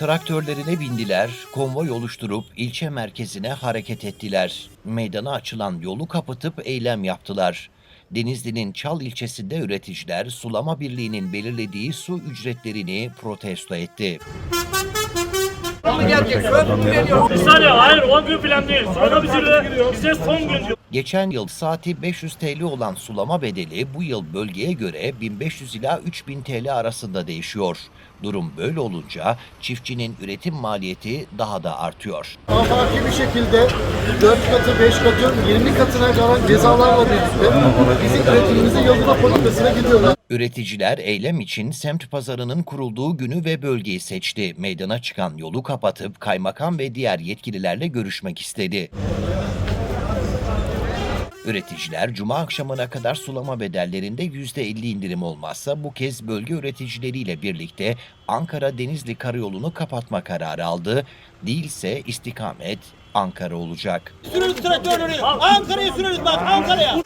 Traktörlerine bindiler, konvoy oluşturup ilçe merkezine hareket ettiler. Meydana açılan yolu kapatıp eylem yaptılar. Denizli'nin Çal ilçesinde üreticiler Sulama Birliği'nin belirlediği su ücretlerini protesto etti. Bir saniye hayır 10 gün falan değil. Sonra bize son gün diyor. Geçen yıl saati 500 TL olan sulama bedeli bu yıl bölgeye göre 1500 ila 3000 TL arasında değişiyor. Durum böyle olunca çiftçinin üretim maliyeti daha da artıyor. afaki bir şekilde 4 katı, 5 katı, 20 katına kadar cezalarla birlikte bizim üretimimizin yıldızma politikasına gidiyorlar. Üreticiler eylem için semt pazarının kurulduğu günü ve bölgeyi seçti. Meydana çıkan yolu kapatıp kaymakam ve diğer yetkililerle görüşmek istedi. Üreticiler cuma akşamına kadar sulama bedellerinde %50 indirim olmazsa bu kez bölge üreticileriyle birlikte Ankara Denizli karayolunu kapatma kararı aldı. Değilse istikamet Ankara olacak. Süreriz traktörleri. Ankara'ya süreriz bak Ankara'ya.